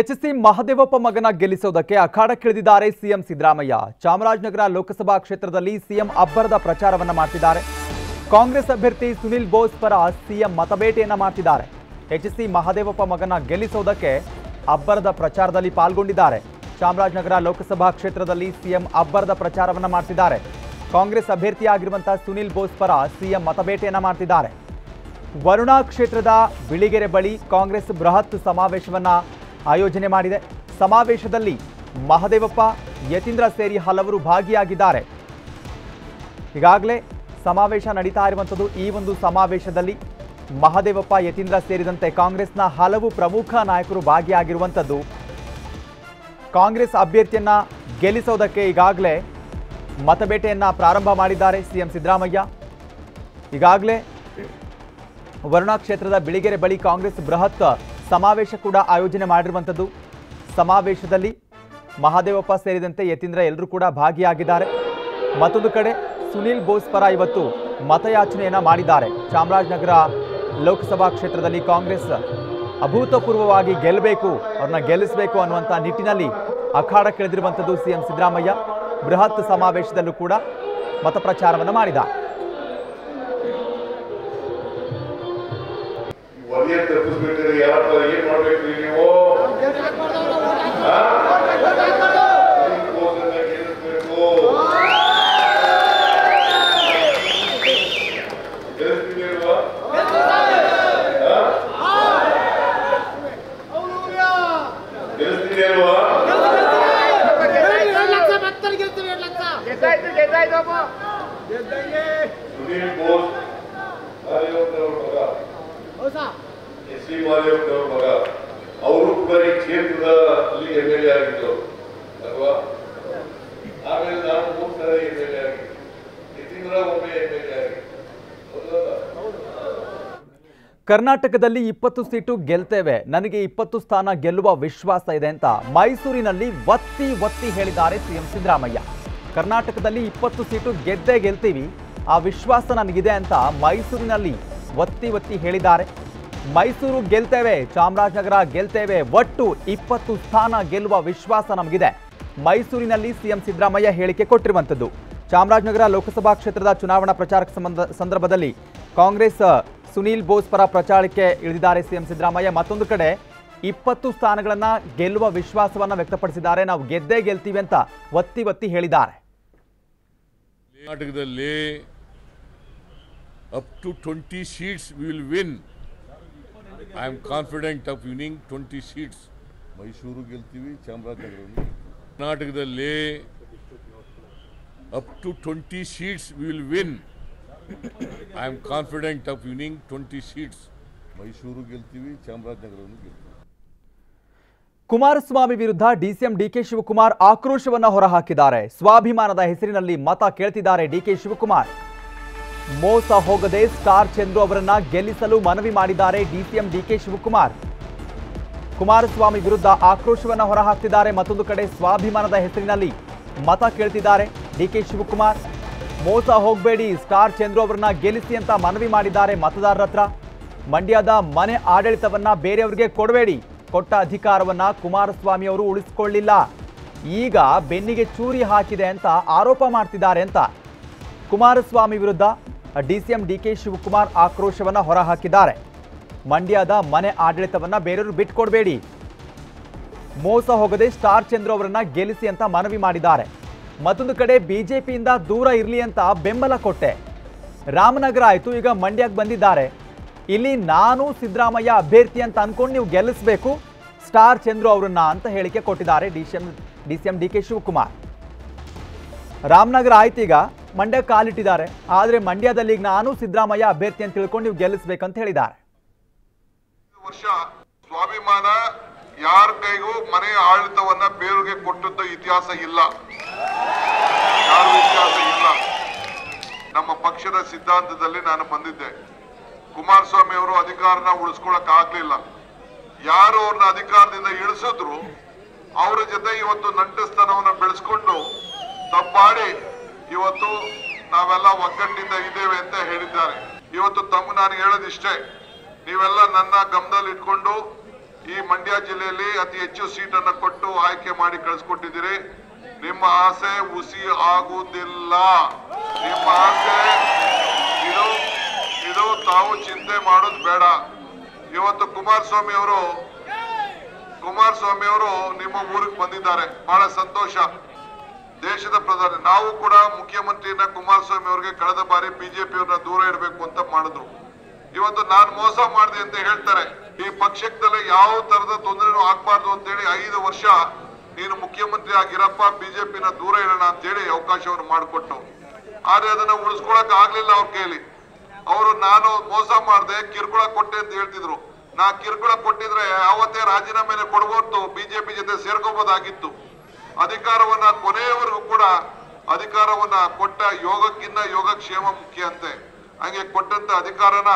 H C Mahadevappa ಮಗನ ಗೆಲ್ಲಿಸೋದಕ್ಕೆ ಅಖಾಡಕ್ಕಿಳಿದಿದ್ದಾರೆ ಸಿಎಂ ಸಿದ್ದರಾಮಯ್ಯ. ಚಾಮರಾಜನಗರ ಲೋಕಸಭಾ ಕ್ಷೇತ್ರದಲ್ಲಿ ಸಿಎಂ ಅಬ್ಬರದ ಪ್ರಚಾರವನ್ನ ಮಾಡ್ತಿದ್ದಾರೆ. ಕಾಂಗ್ರೆಸ್ ಅಭ್ಯರ್ಥಿ ಸುನಿಲ್ ಬೋಸ್ ಪರ ಸಿಎಂ ಮತಬೇಟೆಯನ್ನ ಮಾಡ್ತಿದ್ದಾರೆ. ಎಚ್ಸಿ ಮಹದೇವಪ್ಪ ಮಗನ ಗೆಲ್ಲಿಸೋದಕ್ಕೆ ಅಬ್ಬರದ ಪ್ರಚಾರದಲ್ಲಿ ಪಾಲ್ಗೊಂಡಿದ್ದಾರೆ. ಚಾಮರಾಜನಗರ ಲೋಕಸಭಾ ಕ್ಷೇತ್ರದಲ್ಲಿ ಸಿಎಂ ಅಬ್ಬರದ ಪ್ರಚಾರವನ್ನ ಮಾಡ್ತಿದ್ದಾರೆ. ಕಾಂಗ್ರೆಸ್ ಅಭ್ಯರ್ಥಿಯಾಗಿರುವಂತಹ ಸುನಿಲ್ ಬೋಸ್ ಪರ ಸಿಎಂ ಮತಬೇಟೆಯನ್ನ ಮಾಡ್ತಿದ್ದಾರೆ. ವರುಣಾ ಕ್ಷೇತ್ರದ ಬಿಳಿಗೆರೆ ಬಳಿ ಕಾಂಗ್ರೆಸ್ ಬೃಹತ್ ಸಮಾವೇಶವನ್ನ ಆಯೋಜನೆ ಮಾಡಿದೆ. ಸಮಾವೇಶದಲ್ಲಿ ಮಹದೇವಪ್ಪ, ಯತೀಂದ್ರ ಸೇರಿ ಹಲವರು ಭಾಗಿಯಾಗಿದ್ದಾರೆ. ಈಗಾಗಲೇ ಸಮಾವೇಶ ನಡೀತಾ ಇರುವಂಥದ್ದು ಈ ಒಂದು ಸಮಾವೇಶದಲ್ಲಿ ಮಹದೇವಪ್ಪ, ಯತೀಂದ್ರ ಸೇರಿದಂತೆ ಕಾಂಗ್ರೆಸ್ನ ಹಲವು ಪ್ರಮುಖ ನಾಯಕರು ಭಾಗಿಯಾಗಿರುವಂಥದ್ದು. ಕಾಂಗ್ರೆಸ್ ಅಭ್ಯರ್ಥಿಯನ್ನ ಗೆಲ್ಲಿಸೋದಕ್ಕೆ ಈಗಾಗಲೇ ಮತಬೇಟೆಯನ್ನ ಪ್ರಾರಂಭ ಮಾಡಿದ್ದಾರೆ ಸಿಎಂ ಸಿದ್ದರಾಮಯ್ಯ. ಈಗಾಗಲೇ ವರುಣಾ ಕ್ಷೇತ್ರದ ಬಿಳಿಗೆರೆ ಬಳಿ ಕಾಂಗ್ರೆಸ್ ಬೃಹತ್ ಸಮಾವೇಶ ಕೂಡ ಆಯೋಜನೆ ಮಾಡಿರುವಂಥದ್ದು. ಸಮಾವೇಶದಲ್ಲಿ ಮಹಾದೇವಪ್ಪ ಸೇರಿದಂತೆ ಯತೀಂದ್ರ ಎಲ್ಲರೂ ಕೂಡ ಭಾಗಿಯಾಗಿದ್ದಾರೆ. ಮತ್ತೊಂದು ಕಡೆ ಸುನೀಲ್ ಬೋಸ್ ಪರ ಇವತ್ತು ಮತಯಾಚನೆಯನ್ನು ಮಾಡಿದ್ದಾರೆ. ಚಾಮರಾಜನಗರ ಲೋಕಸಭಾ ಕ್ಷೇತ್ರದಲ್ಲಿ ಕಾಂಗ್ರೆಸ್ ಅಭೂತಪೂರ್ವವಾಗಿ ಗೆಲ್ಲಬೇಕು, ಅವ್ರನ್ನ ಗೆಲ್ಲಿಸಬೇಕು ಅನ್ನುವಂಥ ನಿಟ್ಟಿನಲ್ಲಿ ಅಖಾಡಕ್ಕಿಳಿದಿರುವಂಥದ್ದು ಸಿಎಂ ಸಿದ್ದರಾಮಯ್ಯ. ಬೃಹತ್ ಸಮಾವೇಶದಲ್ಲೂ ಕೂಡ ಮತ ಪ್ರಚಾರವನ್ನು ಮಾಡಿದ್ದಾರೆ. ಒಲಿಯ ತಪ್ಪಿಸ್ಬಿಟ್ಟಿರಿ ಯಾರಪ್ಪ ಏನ್ ಮಾಡ್ಬೇಕ್ರಿ ನೀವು ಆ? ನಿಮ್ ಕೋಸನ್ನ ಗೆಲ್ಲಿಸ್ಬೇಕು. ಗೆಲ್ಲಿಸ್ತೀವಿ ಅಲ್ವಾ? ಆ? ಗೆಲ್ಲಿಸ್ತೀವಿ ಅಲ್ವಾ? ಎರಡು ಲಕ್ಷ ಭಕ್ತರು ಗೆಲ್ತೀವಿ ಎರಡು ಲಕ್ಷ ಗೆದ್ದಾಯ್ತು ಗೆದ್ದಾಯ್ತು ಅಪ್ಪ ಸುನೀಲ್ ಬೋಸ್ ಮಾದೇವಪ್ಪನವ್ರ ಮಗ ಹೌದಾ ಅವರು ಕೂಡ ಈ ಕ್ಷೇತ್ರದ ಅಲ್ಲಿ ಎಂ ಎಲ್ ಆಮೇಲೆ ನಾನು ಯತೀಂದ್ರ ಒಮ್ಮೆ ಎಂ ಆಗಿದ್ದೆ ಕರ್ನಾಟಕದಲ್ಲಿ ಇಪ್ಪತ್ತು ಸೀಟು ಗೆಲ್ತೇವೆ. ನನಗೆ ಇಪ್ಪತ್ತು ಸ್ಥಾನ ಗೆಲ್ಲುವ ವಿಶ್ವಾಸ ಇದೆ ಅಂತ ಮೈಸೂರಿನಲ್ಲಿ ಒತ್ತಿ ಒತ್ತಿ ಹೇಳಿದ್ದಾರೆ ಸಿಎಂ ಸಿದ್ದರಾಮಯ್ಯ. ಕರ್ನಾಟಕದಲ್ಲಿ ಇಪ್ಪತ್ತು ಸೀಟು ಗೆದ್ದೇ ಗೆಲ್ತೀವಿ. ಆ ವಿಶ್ವಾಸ ನನಗಿದೆ ಅಂತ ಮೈಸೂರಿನಲ್ಲಿ ಒತ್ತಿ ಒತ್ತಿ ಹೇಳಿದ್ದಾರೆ. ಮೈಸೂರು ಗೆಲ್ತೇವೆ, ಚಾಮರಾಜನಗರ ಗೆಲ್ತೇವೆ, ಒಟ್ಟು ಇಪ್ಪತ್ತು ಸ್ಥಾನ ಗೆಲ್ಲುವ ವಿಶ್ವಾಸ ನಮಗಿದೆ. ಮೈಸೂರಿನಲ್ಲಿ ಸಿಎಂ ಸಿದ್ದರಾಮಯ್ಯ ಹೇಳಿಕೆ ಕೊಟ್ಟಿರುವಂಥದ್ದು. ಚಾಮರಾಜನಗರ ಲೋಕಸಭಾ ಕ್ಷೇತ್ರದ ಚುನಾವಣಾ ಪ್ರಚಾರ ಸಂಬಂಧ, ಸಂದರ್ಭದಲ್ಲಿ ಕಾಂಗ್ರೆಸ್, ಸುನೀಲ್ ಬೋಸ್ ಪರ ಪ್ರಚಾರಕ್ಕೆ ಇಳಿದಿದ್ದಾರೆ ಸಿಎಂ ಸಿದ್ದರಾಮಯ್ಯ. ಮತ್ತೊಂದು ಕಡೆ ಇಪ್ಪತ್ತು ಸ್ಥಾನಗಳನ್ನು ಗೆಲ್ಲುವ ವಿಶ್ವಾಸವನ್ನು ವ್ಯಕ್ತಪಡಿಸಿದ್ದಾರೆ. ನಾವು ಗೆದ್ದೇ ಗೆಲ್ತೀವಿ ಅಂತ ಒತ್ತಿ ಒತ್ತಿ ಹೇಳಿದ್ದಾರೆ. ಕರ್ನಾಟಕದಲ್ಲಿ up to twenty seats will win I am confident of winning twenty seats Mysuru ಗೆಲ್ತೀವಿ. ಚಾಮರಾಜನಗರ ಕರ್ನಾಟಕದಲ್ಲಿ up to twenty seats will win I am confident of winning twenty seats Mysuru ಗೆಲ್ತೀವಿ ಚಾಮರಾಜನಗರವನ್ನು ಗೆಲ್ತೀವಿ. ಕುಮಾರಸ್ವಾಮಿ ವಿರುದ್ಧ ಡಿಸಿಎಂ ಡಿಕೆ ಶಿವಕುಮಾರ್ ಆಕ್ರೋಶವನ್ನ ಹೊರಹಾಕಿದ್ದಾರೆ. ಸ್ವಾಭಿಮಾನದ ಹೆಸರಿನಲ್ಲಿ ಮತ ಕೇಳ್ತಿದ್ದಾರೆ ಡಿಕೆ ಶಿವಕುಮಾರ್. ಮೋಸ ಹೋಗದೆ ಸ್ಟಾರ್ ಚಂದ್ರು ಅವರನ್ನ ಗೆಲ್ಲಿಸಲು ಮನವಿ ಮಾಡಿದ್ದಾರೆ ಡಿಸಿಎಂ ಡಿಕೆ ಶಿವಕುಮಾರ್. ಕುಮಾರಸ್ವಾಮಿ ವಿರುದ್ಧ ಆಕ್ರೋಶವನ್ನು ಹೊರಹಾಕ್ತಿದ್ದಾರೆ ಮತ್ತೊಂದು ಕಡೆ ಸ್ವಾಭಿಮಾನದ ಹೆಸರಿನಲ್ಲಿ ಮತ ಕೇಳ್ತಿದ್ದಾರೆ ಡಿಕೆ ಶಿವಕುಮಾರ್. ಮೋಸ ಹೋಗಬೇಡಿ, ಸ್ಟಾರ್ ಚಂದ್ರು ಅವರನ್ನ ಗೆಲ್ಲಿಸಿ ಅಂತ ಮನವಿ ಮಾಡಿದ್ದಾರೆ ಮತದಾರರತ್ರ ಮಂಡ್ಯದ ಮನೆ ಆಡಳಿತವನ್ನ ಬೇರೆಯವರಿಗೆ ಕೊಡಬೇಡಿ, ಕೊಟ್ಟ ಅಧಿಕಾರವನ್ನ ಕುಮಾರಸ್ವಾಮಿ ಅವರು ಉಳಿಸಿಕೊಳ್ಳಿಲ್ಲ. ಈಗ ಬೆನ್ನಿಗೆ ಚೂರಿ ಹಾಕಿದೆ ಅಂತ ಆರೋಪ ಮಾಡ್ತಿದ್ದಾರೆ ಅಂತ. ಕುಮಾರಸ್ವಾಮಿ ವಿರುದ್ಧ ಡಿಸಿಎಂ ಡಿಕೆ ಶಿವಕುಮಾರ್ ಆಕ್ರೋಶವನ್ನ ಹೊರಹಾಕಿದ್ದಾರೆ. ಮಂಡ್ಯದ ಮನೆ ಆಡಳಿತವನ್ನ ಬೇರೆಯವರು ಬಿಟ್ಕೊಡ್ಬೇಡಿ. ಮೋಸ ಹೋಗದೆ ಸ್ಟಾರ್ ಚಂದ್ರು ಅವರನ್ನ ಗೆಲ್ಲಿಸಿ ಅಂತ ಮನವಿ ಮಾಡಿದ್ದಾರೆ. ಮತ್ತೊಂದು ಕಡೆ ಬಿಜೆಪಿಯಿಂದ ದೂರ ಇರಲಿ ಅಂತ ಬೆಂಬಲ ಕೊಟ್ಟೆ. ರಾಮನಗರ ಆಯಿತು, ಈಗ ಮಂಡ್ಯಕ್ಕೆ ಬಂದಿದ್ದಾರೆ. ಇಲ್ಲಿ ನಾನು ಸಿದ್ದರಾಮಯ್ಯ ಅಭ್ಯರ್ಥಿ ಅಂತ ಅನ್ಕೊಂಡು ನೀವು ಗೆಲ್ಲಿಸಬೇಕು, ಸ್ಟಾರ್ ಚಂದ್ರು ಅವರನ್ನ ಅಂತ ಹೇಳಿಕೆ ಕೊಟ್ಟಿದ್ದಾರೆ D C M D C M D K Shivakumar. Ramanagara ಆಯ್ತು ಈಗ. ಮಂಡ್ಯ ಕಾಲಿಟ್ಟಿದ್ದಾರೆ. ಆದರೆ ಮಂಡ್ಯದಲ್ಲಿ ನಾನು ಸಿದ್ದರಾಮಯ್ಯ ಅಭ್ಯರ್ಥಿ ಅಂತ ತಿಳ್ಕೊಂಡು ನೀವು ಗೆಲ್ಲಿಸ್ಬೇಕಂತ ಹೇಳಿದ್ದಾರೆ. ವರ್ಷ ಸ್ವಾಭಿಮಾನ ಯಾರ ಕೈಗೂ ಮನೆ ಆಡಳಿತವನ್ನ ಬೇರುಗೆ ಕೊಟ್ಟದ್ದು ಇತಿಹಾಸ ಇಲ್ಲ. ಇತಿಹಾಸ ಇಲ್ಲ? ನಮ್ಮ ಪಕ್ಷದ ಸಿದ್ಧಾಂತದಲ್ಲಿ ನಾನು ಬಂದಿದ್ದೆ. ಕುಮಾರಸ್ವಾಮಿ ಅವರು ಅಧಿಕಾರನ ಉಳಿಸ್ಕೊಳಕ್ ಆಗ್ಲಿಲ್ಲ. ಯಾರು ಅವ್ರನ್ನ ಅಧಿಕಾರದಿಂದ ಇಳಿಸಿದ್ರು, ಅವರ ಜೊತೆ ಇವತ್ತು ನಂಟಸ್ತನವನ್ನ ಬೆಳೆಸ್ಕೊಂಡು ತಪ್ಪಾಡಿ ಇವತ್ತು ನಾವೆಲ್ಲ ಒಗ್ಗಟ್ಟಿಂದ ಇದ್ದೇವೆ ಅಂತ ಹೇಳಿದ್ದಾರೆ. ಇವತ್ತು ತಮ್ಮ ನಾನು ಹೇಳೋದಿಷ್ಟೇ, ನೀವೆಲ್ಲ ನನ್ನ ಗಮನದಲ್ಲಿ ಇಟ್ಕೊಂಡು ಈ ಮಂಡ್ಯ ಜಿಲ್ಲೆಯಲ್ಲಿ ಅತಿ ಹೆಚ್ಚು ಸೀಟನ್ನು ಕೊಟ್ಟು ಆಯ್ಕೆ ಮಾಡಿ ಕಳಿಸ್ಕೊಟ್ಟಿದ್ದೀರಿ. ನಿಮ್ಮ ಆಸೆ ಹುಸಿ ಆಗುವುದಿಲ್ಲ. ನಿಮ್ಮ ಆಸೆ, ಇದು ಇದು ತಾವು ಚಿಂತೆ ಮಾಡೋದು ಬೇಡ. ಇವತ್ತು ಕುಮಾರಸ್ವಾಮಿ ಅವರು ಕುಮಾರಸ್ವಾಮಿ ಅವರು ನಿಮ್ಮ ಊರಿಗೆ ಬಂದಿದ್ದಾರೆ. ಬಹಳ ಸಂತೋಷ. ದೇಶದ ಪ್ರಧಾನಿ, ನಾವು ಕೂಡ ಮುಖ್ಯಮಂತ್ರಿಯನ್ನ ಕುಮಾರಸ್ವಾಮಿ ಅವರಿಗೆ ಕಳೆದ ಬಾರಿ ಬಿಜೆಪಿ ಅವ್ರನ್ನ ದೂರ ಇಡಬೇಕು ಅಂತ ಮಾಡಿದ್ರು. ಇವತ್ತು ನಾನ್ ಮೋಸ ಮಾಡಿದೆ ಅಂತ ಹೇಳ್ತಾರೆ. ಈ ಪಕ್ಷದಲ್ಲಿ ಯಾವ ತರದ ತೊಂದರೆನೂ ಆಗ್ಬಾರ್ದು ಅಂತೇಳಿ ಐದು ವರ್ಷ ನೀನು ಮುಖ್ಯಮಂತ್ರಿ ಆಗಿರಪ್ಪ, ಬಿಜೆಪಿನ ದೂರ ಇಡೋಣ ಅಂತೇಳಿ ಅವಕಾಶವನ್ನು ಮಾಡಿಕೊಟ್ಟು ಆದ್ರೆ ಅದನ್ನ ಉಳಿಸ್ಕೊಳಕ್ ಆಗ್ಲಿಲ್ಲ ಅವ್ರ ಕೈಲಿ. ಅವರು, ನಾನು ಮೋಸ ಮಾಡಿದೆ, ಕಿರುಕುಳ ಕೊಟ್ಟೆ ಅಂತ ಹೇಳ್ತಿದ್ರು. ನಾ ಕಿರುಕುಳ ಕೊಟ್ಟಿದ್ರೆ ಅವತ್ತೇ ರಾಜೀನಾಮೆನೆ ಕೊಡ್ಬೋದು ಬಿಜೆಪಿ ಜೊತೆ ಸೇರ್ಕೋಬಹುದಾಗಿತ್ತು ಅಧಿಕಾರವನ್ನ ಕೊನೆಯವರೆಗೂ ಕೂಡ ಅಧಿಕಾರವನ್ನ ಕೊಟ್ಟ ಯೋಗಕ್ಕಿಂತ ಯೋಗಕ್ಷೇಮ ಮುಖ್ಯ ಅಂತೆ. ಹಂಗೆ ಕೊಟ್ಟಂತ ಅಧಿಕಾರನ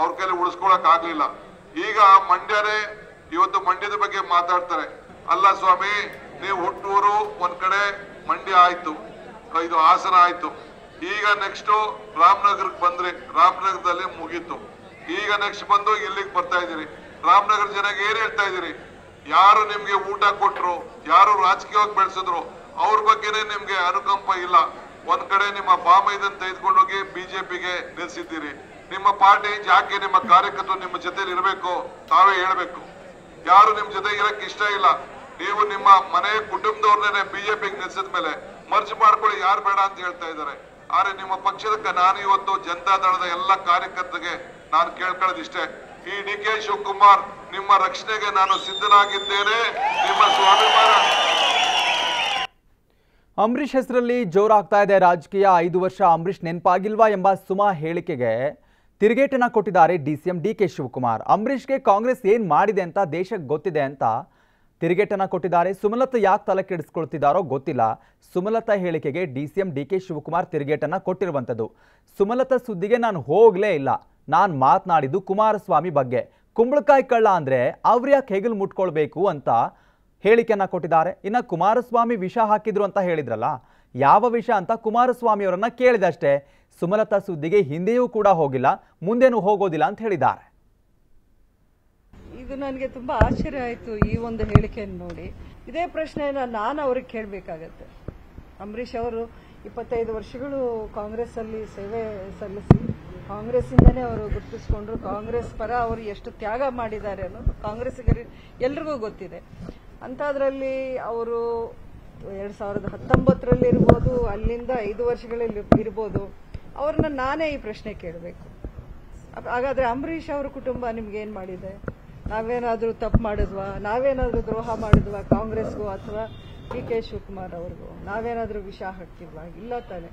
ಅವ್ರ ಕೈಲಿ ಉಳಿಸ್ಕೊಳಕ್ ಆಗ್ಲಿಲ್ಲ. ಈಗ ಮಂಡ್ಯನೇ ಇವತ್ತು ಮಂಡ್ಯದ ಬಗ್ಗೆ ಮಾತಾಡ್ತಾರೆ. ಅಲ್ಲ ಸ್ವಾಮಿ, ನೀವು ಹುಟ್ಟೂರು ಒಂದ್ ಕಡೆ ಮಂಡ್ಯ ಆಯ್ತು ಇದು ಹಾಸನ ಆಯ್ತು. ಈಗ ನೆಕ್ಸ್ಟ್ ರಾಮನಗರಕ್ಕೆ ಬಂದ್ರಿ. ರಾಮನಗರದಲ್ಲಿ ಮುಗೀತು. ಈಗ ನೆಕ್ಸ್ಟ್ ಬಂದು ಇಲ್ಲಿಗೆ ಬರ್ತಾ ಇದ್ದೀರಿ. ರಾಮನಗರ ಜನಕ್ಕೆ ಏನ್ ಹೇಳ್ತಾ ಇದೀರಿ ಯಾರು ನಿಮ್ಗೆ ಊಟ ಕೊಟ್ರು, ಯಾರು ರಾಜಕೀಯವಾಗಿ ಬೆಳೆಸಿದ್ರು, ಅವ್ರ ಬಗ್ಗೆನೇ ನಿಮ್ಗೆ ಅನುಕಂಪ ಇಲ್ಲ. ಒಂದ್ ಕಡೆ ನಿಮ್ಮ ಬಾಮೈದನ್ ತೆಗೆದುಕೊಂಡೋಗಿ ಬಿಜೆಪಿಗೆ ನಿಲ್ಸಿದ್ದೀರಿ ನಿಮ್ಮ ಪಾರ್ಟಿ ಜಾಕೆ ನಿಮ್ಮ ಕಾರ್ಯಕರ್ತರು ನಿಮ್ಮ ಜೊತೆಲಿ ಇರಬೇಕು, ತಾವೇ ಹೇಳ್ಬೇಕು. ಯಾರು ನಿಮ್ ಜೊತೆ ಇರಕ್ ಇಷ್ಟ ಇಲ್ಲ, ನೀವು ನಿಮ್ಮ ಮನೆ ಕುಟುಂಬದವ್ರನ್ನೇ ಬಿಜೆಪಿಗೆ ನಿಲ್ಸಿದ ಮೇಲೆ ಮರ್ಜ್ ಮಾಡ್ಕೊಳ್ಳಿ, ಯಾರು ಬೇಡ ಅಂತ ಹೇಳ್ತಾ ಇದ್ದಾರೆ. ಆದ್ರೆ ನಿಮ್ಮ ಪಕ್ಷದ ನಾನು ಇವತ್ತು ಜನತಾ ದಳದ ಎಲ್ಲ ಕಾರ್ಯಕರ್ತರಿಗೆ ನಾನು ಕೇಳ್ಕೊಳ್ಳೋದು ಇಷ್ಟೇ ಈ ಡಿ ಕೆ ಶಿವಕುಮಾರ್, ನಿಮ್ಮ ರಕ್ಷಣೆಗೆ ನಾನು ಸಿದ್ಧನಾಗಿದ್ದೇನೆ. ನಿಮ್ಮ ಸ್ವಾಭಿಮಾನ. ಅಂಬರೀಷ್ ಹೆಸರಲ್ಲಿ ಜೋರಾಗ್ತಾ ಇದೆ. ರಾಜಕೀಯ ಐದು ವರ್ಷ ಅಂಬರೀಷ್ ನೆನಪಾಗಿಲ್ವಾ ಎಂಬ ಸುಮಾ ಹೇಳಿಕೆಗೆ ತಿರುಗೇಟನ್ನ ಕೊಟ್ಟಿದ್ದಾರೆ D C M D K Shivakumar. ಅಂಬರೀಷ್ಗೆ Congress ಏನ್ ಮಾಡಿದೆ ಅಂತ, ದೇಶಕ್ಕೆ ಗೊತ್ತಿದೆ ಅಂತ ತಿರುಗೇಟನ್ನ ಕೊಟ್ಟಿದ್ದಾರೆ. ಸುಮಲತಾ ಯಾಕೆ ತಲೆ ಕೆಡಿಸ್ಕೊಳ್ತಿದ್ದಾರೋ ಗೊತ್ತಿಲ್ಲ. ಸುಮಲತಾ ಹೇಳಿಕೆಗೆ D C M D K Shivakumar ತಿರುಗೇಟನ ಕೊಟ್ಟಿರುವಂಥದ್ದು. ಸುಮಲತಾ ಸುದ್ದಿಗೆ ನಾನು ಹೋಗಲೇ ಇಲ್ಲ. ನಾನು ಮಾತನಾಡಿದ್ದು ಕುಮಾರಸ್ವಾಮಿ ಬಗ್ಗೆ. ಕುಂಬಳಕಾಯಿ ಕಳ್ಳ ಅಂದ್ರೆ ಅವ್ರ್ಯಾಕೆ ಹೆಗಲು ಮುಟ್ಕೊಳ್ಬೇಕು ಅಂತ ಹೇಳಿಕೆಯನ್ನು ಕೊಟ್ಟಿದ್ದಾರೆ. ಇನ್ನ ಕುಮಾರಸ್ವಾಮಿ ವಿಷ ಹಾಕಿದ್ರು ಅಂತ ಹೇಳಿದ್ರಲ್ಲ, ಯಾವ ವಿಷ ಅಂತ ಕುಮಾರಸ್ವಾಮಿ ಅವರನ್ನ ಕೇಳಿದಷ್ಟೇ. ಸುಮಲತಾ ಸುದ್ದಿಗೆ ಹಿಂದೆಯೂ ಕೂಡ ಹೋಗಿಲ್ಲ, ಮುಂದೇನೂ ಹೋಗೋದಿಲ್ಲ ಅಂತ ಹೇಳಿದ್ದಾರೆ. ಇದು ನನಗೆ ತುಂಬಾ ಆಶ್ಚರ್ಯ ಆಯಿತು ಈ ಒಂದು ಹೇಳಿಕೆಯನ್ನು ನೋಡಿ. ಇದೇ ಪ್ರಶ್ನೆಯನ್ನು ನಾನು ಅವ್ರಿಗೆ ಕೇಳಬೇಕಾಗತ್ತೆ. ಅಂಬರೀಷ್ ಅವರು ಇಪ್ಪತ್ತೈದು ವರ್ಷಗಳು ಕಾಂಗ್ರೆಸ್ ಅಲ್ಲಿ ಸೇವೆ ಸಲ್ಲಿಸಿ ಕಾಂಗ್ರೆಸ್ ಇಂದನೇ ಅವರು ಗುರುತಿಸ್ಕೊಂಡ್ರು. ಕಾಂಗ್ರೆಸ್ ಪರ ಅವರು ಎಷ್ಟು ತ್ಯಾಗ ಮಾಡಿದ್ದಾರೆ ಅನ್ನೋದು ಕಾಂಗ್ರೆಸ್ಸಿಗರಿ ಎಲ್ರಿಗೂ ಗೊತ್ತಿದೆ. ಅಂಥದ್ರಲ್ಲಿ ಅವರು ಎರಡು ಸಾವಿರದ ಹತ್ತೊಂಬತ್ತರಲ್ಲಿ ಇರ್ಬೋದು, ಅಲ್ಲಿಂದ ಐದು ವರ್ಷಗಳಲ್ಲಿ ಇರ್ಬೋದು. ಅವ್ರನ್ನ ನಾನೇ ಈ ಪ್ರಶ್ನೆ ಕೇಳಬೇಕು. ಹಾಗಾದರೆ ಅಂಬರೀಷ್ ಅವ್ರ ಕುಟುಂಬ ನಿಮ್ಗೆ ಏನ್ ಮಾಡಿದೆ? ನಾವೇನಾದರೂ ತಪ್ಪು ಮಾಡಿದ್ವಾ? ನಾವೇನಾದರೂ ದ್ರೋಹ ಮಾಡಿದ್ವಾ ಕಾಂಗ್ರೆಸ್ಗೂ ಅಥವಾ ಡಿ ಕೆ ಶಿವಕುಮಾರ್ ಅವ್ರಿಗೂ. ನಾವೇನಾದ್ರೂ ವಿಷ ಹಾಕ್ತಿಲ್ವಾ ಇಲ್ಲ ತಾನೆ.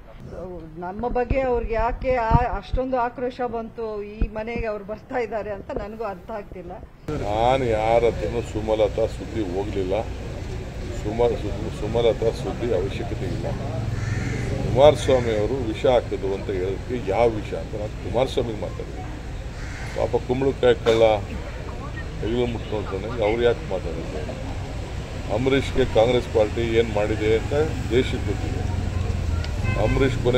ನಮ್ಮ ಬಗ್ಗೆ ಅವ್ರಿಗೆ ಯಾಕೆ ಅಷ್ಟೊಂದು ಆಕ್ರೋಶ ಬಂತು, ಈ ಮನೆಗೆ ಅವ್ರು ಬರ್ತಾ ಇದ್ದಾರೆ ಅಂತ ನನಗೂ ಅರ್ಥ ಆಗ್ತಿಲ್ಲ. ನಾನು ಯಾರ ಹತ್ರನೂ ಸುಮಲತಾ ಸುದ್ದಿ ಹೋಗಲಿಲ್ಲ. ಸುಮ, ಸುಮಲತಾ ಸುದ್ದಿ ಅವಶ್ಯಕತೆ ಇಲ್ಲ. ಕುಮಾರಸ್ವಾಮಿ ಅವರು ವಿಷ ಹಾಕಿದ್ರು ಅಂತ ಹೇಳೋದಕ್ಕೆ ಯಾವ ವಿಷ ಅಂತ ನಾನು ಕುಮಾರಸ್ವಾಮಿಗೆ ಮಾತಾಡಿದೆ ಪಾಪ ಕುಂಬಳಕಾಯಿ ಕಳ್ಳ ಹೆಗಲು ಮುಟ್ಕೊಳ್ತಾನೆ ಅವ್ರು ಯಾಕೆ ಮಾತಾಡಿದ್ರು ಅಂಬರೀಷ್ಗೆ ಕಾಂಗ್ರೆಸ್ ಪಾರ್ಟಿ ಏನು ಮಾಡಿದೆ ಅಂತ ದೇಶಕ್ಕೆ ಗೊತ್ತಿದೆ. ಅಂಬರೀಷ್ ಕೊನೆ